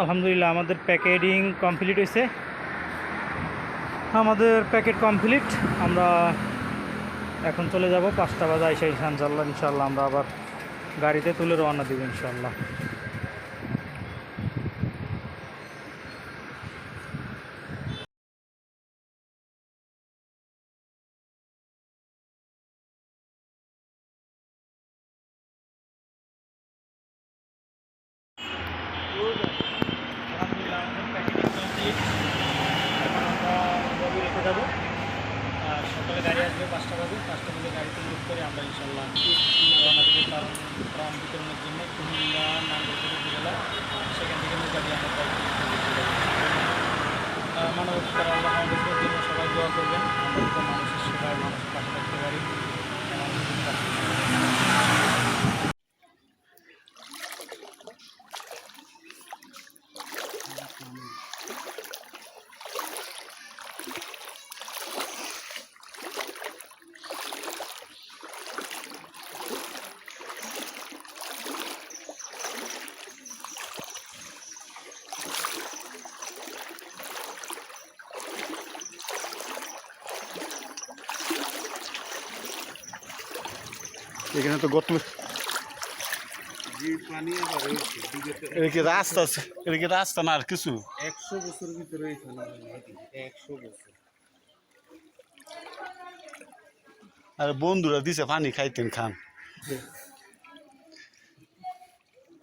আলহামদুলিল্লাহ, আমাদের packeting complete হয়েছে। আমাদের প্যাকেট কমপ্লিট। আমরা এখন চলে যাব পাঁচটা বাজে আইসা ইনশাল্লাহ ইনশাল্লাহ আমরা আবার গাড়িতে তুলে রওনা দেবো ইনশাল্লাহ প্যাকেটিং কমপ্লিট এখন আমরা যাব। আর সকালে গাড়ি আসবে পাঁচটা বাজে। পাঁচটা বাজে গাড়িতে লোড করে আমরা ইনশাল্লাহ রওনা দেবো কারণ ফর্ম বিতরণের জন্য। কুমিল্লা সেখান থেকে নৌকা দিয়ে আমরা মানবাধিকার আল্লাহ ফাউন্ডেশনের জন্য সবাই দোয়া করবেন। আমরা মানুষের সেবায় মানুষের পাশে থাকতে পারি। এখানে তো গত যে পানি আবার হয়েছে বিগত এটা কি রাস্তা আছে এটা কি রাস্তা না আর কিছু। একশো বছর ভিতরে একশো বছর। আর বন্ধুরা দিছে পানি খাইতেন খান।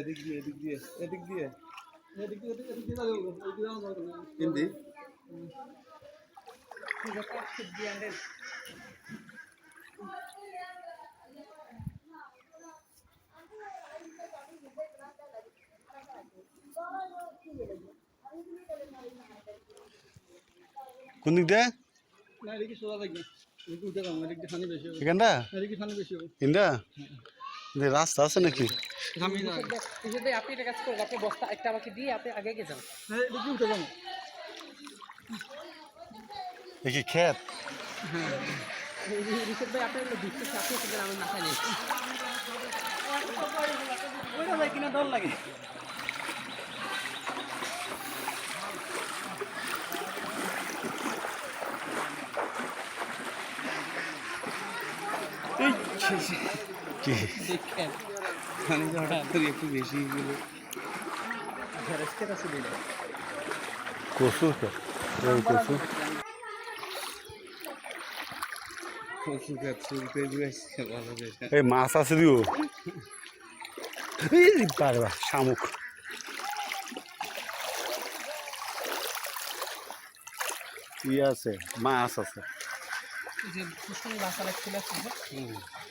এদিক দিয়ে এদিক দিয়ে এদিক দিয়ে। হিন্দি? কোন দিক দিয়ে এখানটা হবে রাস্তা আছে নাকি? আপনি কাজ করেন আপনি বস্তা একটা আমাকে দিয়ে আপনি আগে গিয়ে যান দেখি আপনি আমার মাথায় নেই কিনা দল লাগে কি? পানি হঠাৎ করে একটু বেশি গেল। কচু। ক্ষেত এই মাছ আছে দিও। পারবা শামুক। ই আছে? মাছ আছে।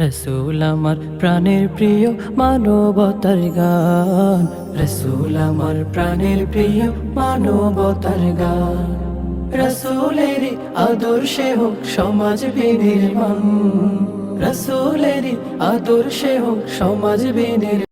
রসুল আমার প্রাণের প্রিয় মানবতার গান। রসুল আমার প্রাণের প্রিয় মানবতার গান। রসুলের আদর্শে হোক সমাজ বিনির্মাণ রসুলের আদর্শে হোক সমাজ বিনির্মাণ